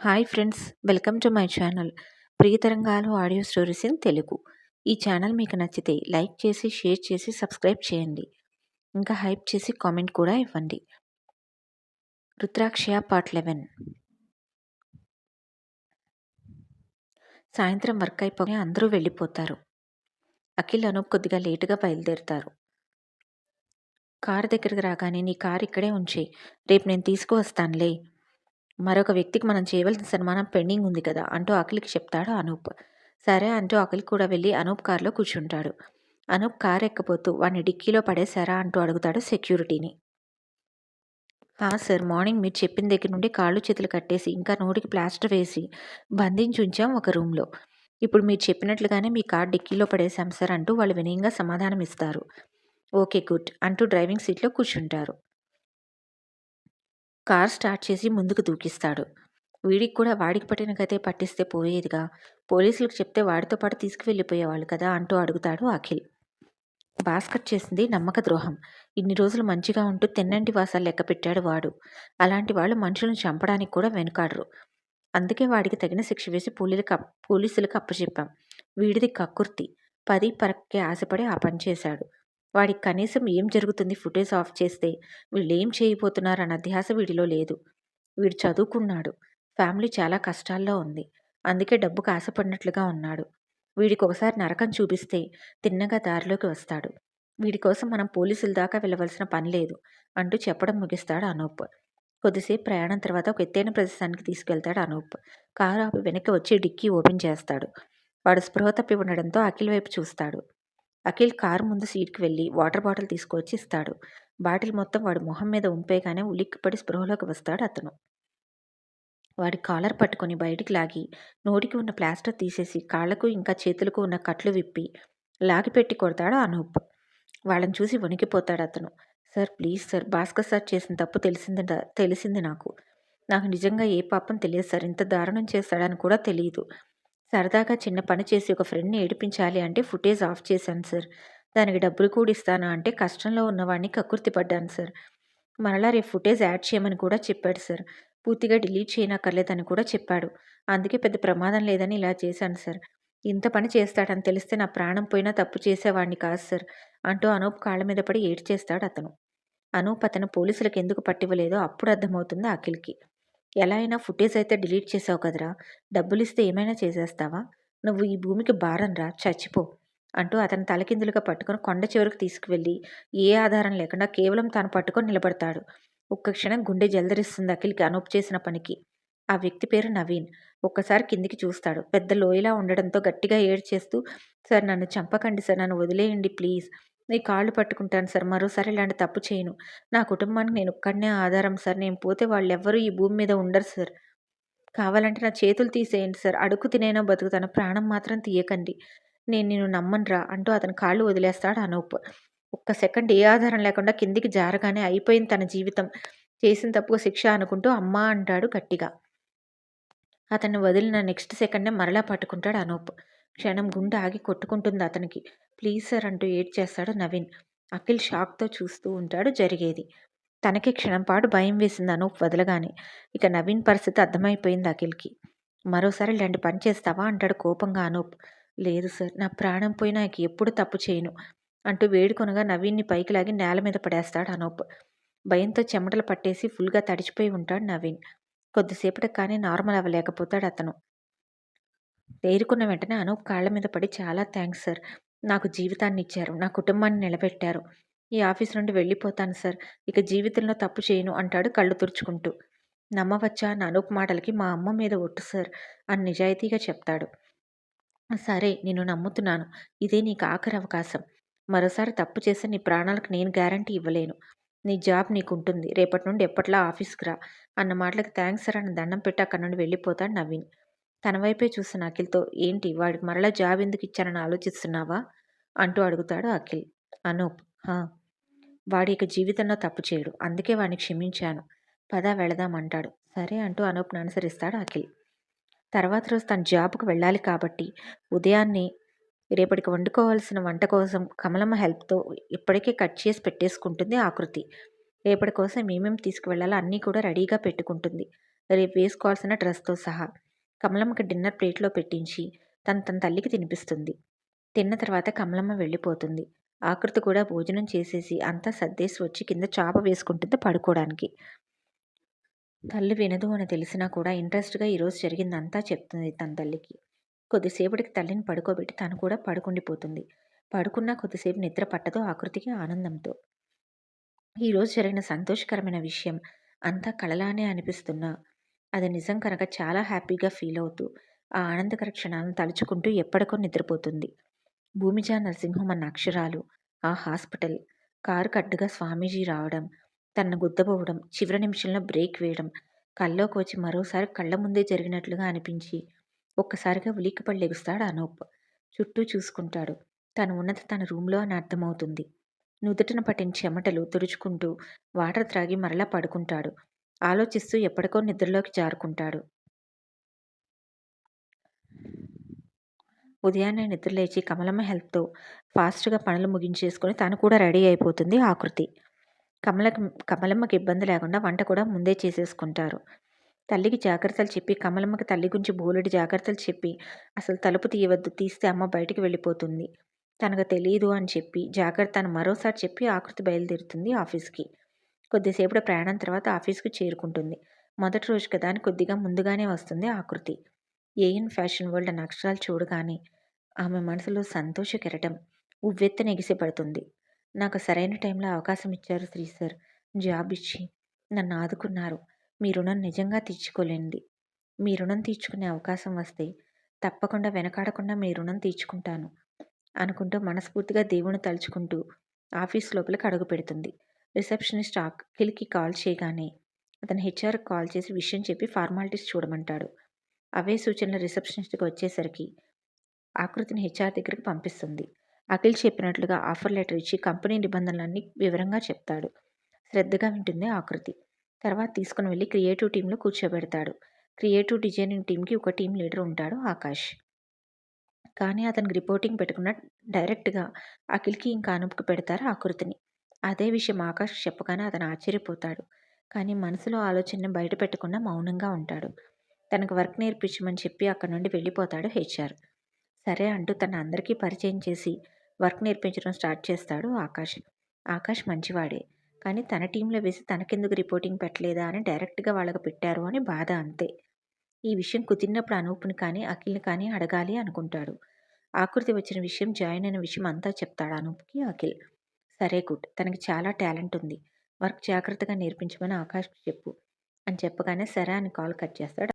Hi friends welcome to my channel Priyatarangalu audio stories in Telugu. ఈ channel మీకు నచ్చితే like చేసి share చేసి సబ్స్క్రైబ్ చేయండి. ఇంకా హైప్ చేసి కామెంట్ కూడా ఇవ్వండి. Rudraksha part eleven. సాయంత్రం వర్క్ అయిపోయి అందరూ వెళ్ళిపోతారు. అఖిల్ అనూప్ కొద్దిగా లేటుగా బయలుదేరుతారు. కారు దగ్గరికి రాగానే నీ కారు ఇక్కడే ఉంచి రేపు నేను తీసుకువస్తానులే మరొక వ్యక్తికి మనం చేయవలసిన సన్మానం పెండింగ్ ఉంది కదా అంటూ అఖిల్కి చెప్తాడు అనూప్. సరే అంటూ అఖిల్ కూడా వెళ్ళి అనూప్ కారులో కూర్చుంటాడు. అనూప్ కార్ ఎక్కపోతూ వాడిని డిక్కీలో పడేశారా అంటూ అడుగుతాడు సెక్యూరిటీని. సార్ మార్నింగ్ మీరు చెప్పిన దగ్గర నుండి కాళ్ళు చేతులు కట్టేసి ఇంకా నోటికి ప్లాస్టర్ వేసి బంధించి ఉంచాం ఒక రూమ్లో. ఇప్పుడు మీరు చెప్పినట్లుగానే మీ కార్ డిక్కీలో పడేశాం సార్ అంటూ వాళ్ళు వినయంగా సమాధానం ఇస్తారు. ఓకే గుడ్ అంటూ డ్రైవింగ్ సీట్లో కూర్చుంటారు. కార్ స్టార్ట్ చేసి ముందుకు దూకిస్తాడు. వీడికి కూడా వాడికి పట్టిన గతే పట్టిస్తే పోయేదిగా. పోలీసులకు చెప్తే వాడితో పాటు తీసుకువెళ్ళిపోయేవాళ్ళు కదా అంటూ అడుగుతాడు అఖిల్. భాస్కర్ చేసింది నమ్మక ద్రోహం. ఇన్ని రోజులు మంచిగా ఉంటూ తిన్నంటి వాసాలు లెక్క పెట్టాడు వాడు. అలాంటి వాళ్ళు మనుషులను చంపడానికి కూడా వెనుకాడరు. అందుకే వాడికి తగిన శిక్ష వేసి పోలీలకు పోలీసులకు అప్పచెప్పాం. వీడిది కక్కుర్తి పది పరక్కి ఆశపడి ఆ పని చేశాడు. వాడికి కనీసం ఏం జరుగుతుంది ఫుటేజ్ ఆఫ్ చేస్తే వీళ్ళు ఏం చేయబోతున్నారన్న ధ్యాస వీడిలో లేదు. వీడు చదువుకున్నాడు. ఫ్యామిలీ చాలా కష్టాల్లో ఉంది. అందుకే డబ్బుకు ఆశపడినట్లుగా ఉన్నాడు. వీడికి ఒకసారి నరకం చూపిస్తే తిన్నగా దారిలోకి వస్తాడు. వీడి కోసం మనం పోలీసుల దాకా వెళ్ళవలసిన పని లేదు అంటూ చెప్పడం ముగిస్తాడు అనూప్. కొద్దిసేపు ప్రయాణం తర్వాత ఒక ఎత్తైన ప్రదేశానికి తీసుకెళ్తాడు అనూప్. కారు ఆపి వెనక్కి వచ్చి డిక్కీ ఓపెన్ చేస్తాడు. వాడు స్పృహ తప్పి ఉండడంతో అఖిల్ వైపు చూస్తాడు. అఖిల్ కారు ముందు సీట్కి వెళ్ళి వాటర్ బాటిల్ తీసుకొచ్చి ఇస్తాడు. బాటిల్ మొత్తం వాడి మొహం మీద ఉంపేగానే ఉలిక్కిపడి స్పృహలోకి వస్తాడు అతను. వాడి కాలర్ పట్టుకొని బయటికి లాగి నోటికి ఉన్న ప్లాస్టర్ తీసేసి కాళ్ళకు ఇంకా చేతులకు ఉన్న కట్లు విప్పి లాగిపెట్టి కొడతాడు అనూప్. వాళ్ళని చూసి వణికిపోతాడు అతను. Sir please sir Bhaskar sir చేసిన తప్పు తెలిసింది తెలిసింది నాకు. నాకు నిజంగా ఏ పాపం తెలియదు సార్. ఇంత దారుణం చేస్తాడని కూడా తెలియదు. సరదాగా చిన్న పని చేసి ఒక ఫ్రెండ్ని ఏడిపించాలి అంటే ఫుటేజ్ ఆఫ్ చేశాను సార్ దానికి డబ్బులు కూడా ఇస్తాను అంటే కష్టంలో ఉన్నవాడిని కక్కుర్తి పడ్డాను సార్ మరలా రేపు ఫుటేజ్ యాడ్ చేయమని కూడా చెప్పాడు సార్ పూర్తిగా డిలీట్ చేయనక్కర్లేదని కూడా చెప్పాడు. అందుకే పెద్ద ప్రమాదం లేదని ఇలా చేశాను సార్ ఇంత పని చేస్తాడని తెలిస్తే నా ప్రాణం పోయినా తప్పు చేసేవాడిని కాదు సార్ అంటూ అనూప్ కాళ్ళ మీద పడి ఏడ్చేస్తాడు అతను. అనూప్ అతను పోలీసులకు ఎందుకు పట్టివ్వలేదో అప్పుడు అర్థమవుతుంది అఖిల్కి. ఎలా అయినా ఫుటేజ్ అయితే డిలీట్ చేసావు కదరా. డబ్బులు ఇస్తే ఏమైనా చేసేస్తావా? నువ్వు ఈ భూమికి భారంరా చచ్చిపో అంటూ అతను తలకిందులుగా పట్టుకొని కొండ చివరికి తీసుకువెళ్ళి ఏ ఆధారం లేకుండా కేవలం తాను పట్టుకొని నిలబడతాడు. ఒక్క క్షణం గుండె జలదరిస్తుంది అఖిల్కి అనూప్ చేసిన పనికి. ఆ వ్యక్తి పేరు నవీన్. ఒక్కసారి కిందికి చూస్తాడు. పెద్ద లోయలా ఉండడంతో గట్టిగా ఏడ్ చేస్తూ సార్ నన్ను చంపకండి సార్ నన్ను వదిలేయండి ప్లీజ్ నీ కాళ్ళు పట్టుకుంటాను సార్. మరోసారి ఇలాంటి తప్పు చేయను. నా కుటుంబానికి నేను ఒక్కడనే ఆధారం సార్. నేను పోతే వాళ్ళు ఎవ్వరూ ఈ భూమి మీద ఉండరు సార్. కావాలంటే నా చేతులు తీసేయండి సార్. అడుగు తినైనా బతుకుతాను. ప్రాణం మాత్రం తీయకండి. నేను నేను నమ్మనురా అంటూ అతని కాళ్ళు వదిలేస్తాడు అనూప్. ఒక్క సెకండ్ ఏ ఆధారం లేకుండా కిందికి జారగానే అయిపోయింది తన జీవితం. చేసిన తప్పుగా శిక్ష అనుకుంటూ అమ్మా అంటాడు గట్టిగా. అతన్ని వదిలిన నెక్స్ట్ సెకండే మరలా పట్టుకుంటాడు అనూప్. క్షణం గుండె ఆగి కొట్టుకుంటుంది అతనికి. ప్లీజ్ సార్ అంటూ ఏడ్ చేస్తాడు నవీన్. అఖిల్ షాక్తో చూస్తూ ఉంటాడు జరిగేది. తనకి క్షణంపాటు భయం వేసింది అనూప్ వదలగానే. ఇక నవీన్ పరిస్థితి అర్థమైపోయింది అఖిల్కి. మరోసారి ఇలాంటి పని చేస్తావా? అంటాడు కోపంగా అనూప్. లేదు సార్ నా ప్రాణం పోయినా ఇక ఎప్పుడు తప్పు చేయను అంటూ వేడుకొనగా నవీన్ని పైకి లాగి నేల మీద పడేస్తాడు అనూప్. భయంతో చెమటలు పట్టేసి ఫుల్గా తడిచిపోయి ఉంటాడు నవీన్. కొద్దిసేపటికి కానీ నార్మల్ అవ్వలేకపోతాడు అతను. తేరుకున్న వెంటనే అనూప్ కాళ్ళ మీద పడి చాలా థ్యాంక్స్ సార్. నాకు జీవితాన్ని ఇచ్చారు నా కుటుంబాన్ని నిలబెట్టారు. ఈ ఆఫీస్ నుండి వెళ్ళిపోతాను సార్. ఇక జీవితంలో తప్పు చేయను అంటాడు కళ్ళు తుడుచుకుంటూ. నమ్మవచ్చా? నా అనూప్ మాటలకి మా అమ్మ మీద ఒట్టు సార్ అని నిజాయితీగా చెప్తాడు. సరే నేను నమ్ముతున్నాను. ఇదే నీకు ఆఖరి అవకాశం. మరోసారి తప్పు చేస్తే నీ ప్రాణాలకు నేను గ్యారంటీ ఇవ్వలేను. నీ జాబ్ నీకుంటుంది. రేపటి నుండి ఎప్పట్లా ఆఫీస్కి రా అన్న మాటలకు థ్యాంక్స్ సార్ అని దండం పెట్టి అక్కడి నుండి వెళ్ళిపోతాడు నవీన్. తన వైపే చూసిన అఖిల్తో ఏంటి? వాడికి మరలా జాబ్ ఎందుకు ఇచ్చానని ఆలోచిస్తున్నావా? అంటూ అడుగుతాడు అఖిల్. అనూప్ హా. వాడి ఇక జీవితంలో తప్పు చేయడు. అందుకే వాడిని క్షమించాను. పదా వెళదామంటాడు సరే అంటూ అనూప్ను అనుసరిస్తాడు అఖిల్. తర్వాత రోజు తన జాబ్కు వెళ్ళాలి కాబట్టి ఉదయాన్నే రేపటికి వండుకోవాల్సిన వంట కోసం కమలమ్మ హెల్ప్తో ఇప్పటికే కట్ చేసి పెట్టేసుకుంటుంది ఆకృతి రేపటి కోసం ఏమేమి తీసుకువెళ్ళాలో అన్నీ కూడా రెడీగా పెట్టుకుంటుంది. రేపు వేసుకోవాల్సిన డ్రెస్తో సహా. కమలమ్మకి డిన్నర్ ప్లేట్లో పెట్టించి తను తన తల్లికి తినిపిస్తుంది. తిన్న తర్వాత కమలమ్మ వెళ్ళిపోతుంది. ఆకృతి కూడా భోజనం చేసేసి అంతా సర్దేసి వచ్చి కింద చాప వేసుకుంటుంది పడుకోవడానికి తల్లి వినదు అని తెలిసినా కూడా ఇంట్రెస్ట్గా ఈరోజు జరిగిందంతా చెప్తుంది తన తల్లికి. కొద్దిసేపటికి తల్లిని పడుకోబెట్టి తను కూడా పడుకుండిపోతుంది. పడుకున్నా కొద్దిసేపు నిద్ర పట్టదు ఆకృతికి ఆనందంతో. ఈరోజు జరిగిన సంతోషకరమైన విషయం అంతా కళలానే అనిపిస్తున్నా అది నిజం కనుక చాలా హ్యాపీగా ఫీల్ అవుతూ ఆ ఆనందకర క్షణాలను తలుచుకుంటూ ఎప్పటికో నిద్రపోతుంది. భూమిజా నరసింహం అన్న అక్షరాలు ఆ హాస్పిటల్ కారు కట్టుగా స్వామీజీ రావడం తనను గుద్దబోవడం చివరి నిమిషంలో బ్రేక్ వేయడం కల్లోకి వచ్చి మరోసారి కళ్ళ ముందే జరిగినట్లుగా అనిపించి ఒక్కసారిగా ఉలిక్కిపడి లెగుస్తాడు అనూప్. చుట్టూ చూసుకుంటాడు. తను ఉన్నది తన రూమ్లో అని అర్థమవుతుంది. నుదుటన పట్టిన చెమటలు తుడుచుకుంటూ వాటర్ త్రాగి మరలా పడుకుంటాడు. ఆలోచిస్తూ ఎప్పటికో నిద్రలోకి జారుకుంటాడు. ఉదయాన్నే నిద్రలేచి కమలమ్మ హెల్ప్తో ఫాస్ట్గా పనులు ముగించేసుకొని తను కూడా రెడీ అయిపోతుంది ఆకృతి కమల కమలమ్మకి ఇబ్బంది లేకుండా వంట కూడా ముందే చేసేసుకుంటారు. తల్లికి జాగ్రత్తలు చెప్పి కమలమ్మకి తల్లి గురించి బోలెడు జాగ్రత్తలు చెప్పి అసలు తలుపు తీయవద్దు తీస్తే అమ్మ బయటికి వెళ్ళిపోతుంది. తనకు తెలియదు అని చెప్పి జాగ్రత్త అని మరోసారి చెప్పి ఆకృతి బయలుదేరుతుంది ఆఫీస్కి. కొద్దిసేపటి ప్రయాణం తర్వాత ఆఫీస్కు చేరుకుంటుంది. మొదటి రోజు కదా అని కొద్దిగా ముందుగానే వస్తుంది ఆకృతి. ఏఎన్ ఫ్యాషన్ వరల్డ్ అన్న అక్షరాలు చూడగానే ఆమె మనసులో సంతోష కెరటం ఉవ్వెత్తన ఎగిసిపడుతుంది నాకు సరైన టైంలో అవకాశం ఇచ్చారు శ్రీ సార్. జాబ్ ఇచ్చి నన్ను ఆదుకున్నారు. మీ రుణం నిజంగా తీర్చుకోలేనిది. మీ రుణం తీర్చుకునే అవకాశం వస్తే తప్పకుండా వెనకాడకుండా మీ రుణం తీర్చుకుంటాను అనుకుంటూ మనస్ఫూర్తిగా దేవుని తలుచుకుంటూ ఆఫీస్ లోపలికి అడుగు పెడుతుంది. రిసెప్షనిస్ట్ అఖిల్కి కాల్ చేయగానే అతను హెచ్ఆర్కి కాల్ చేసి విషయం చెప్పి ఫార్మాలిటీస్ చూడమంటాడు. అవే సూచనలు రిసెప్షనిస్ట్కి వచ్చేసరికి ఆకృతిని హెచ్ఆర్ దగ్గరికి పంపిస్తుంది. అఖిల్ చెప్పినట్లుగా ఆఫర్ లెటర్ ఇచ్చి కంపెనీ నిబంధనలన్నీ వివరంగా చెప్తాడు. శ్రద్ధగా వింటుంది ఆకృతి. తర్వాత తీసుకుని వెళ్ళి క్రియేటివ్ టీంలో కూర్చోబెడతాడు. క్రియేటివ్ డిజైనింగ్ టీంకి ఒక టీం లీడర్ ఉంటాడు ఆకాష్. కానీ అతనికి రిపోర్టింగ్ పెట్టుకున్న డైరెక్ట్గా అఖిల్కి ఇంకా అనుపుకి పెడతారు ఆకృతిని. అదే విషయం ఆకాష్ చెప్పగానే అతను ఆశ్చర్యపోతాడు. కానీ మనసులో ఆలోచనను బయట పెట్టకుండా మౌనంగా ఉంటాడు. తనకు వర్క్ నేర్పించమని చెప్పి అక్కడి నుండి వెళ్ళిపోతాడు హెచ్ఆర్. సరే అంటూ తన అందరికీ పరిచయం చేసి వర్క్ నేర్పించడం స్టార్ట్ చేస్తాడు ఆకాష్. ఆకాష్ మంచివాడే. కానీ తన టీంలో వేసి తనకెందుకు రిపోర్టింగ్ పెట్టలేదా అని డైరెక్ట్గా వాళ్ళకు పెట్టారు అని బాధ అంతే. ఈ విషయం కుదిరినప్పుడు అనూపుని కానీ అఖిల్ని కానీ అడగాలి అనుకుంటాడు. ఆకృతి వచ్చిన విషయం జాయిన్ అయిన విషయం అంతా చెప్తాడు అనూప్కి అఖిల్. సరే గుడ్. తనకి చాలా టాలెంట్ ఉంది. వర్క్ జాగ్రత్తగా నేర్పించమని ఆకాష్కి చెప్పు. అని చెప్పగానే సరే అని కాల్ కట్ చేస్తాడు.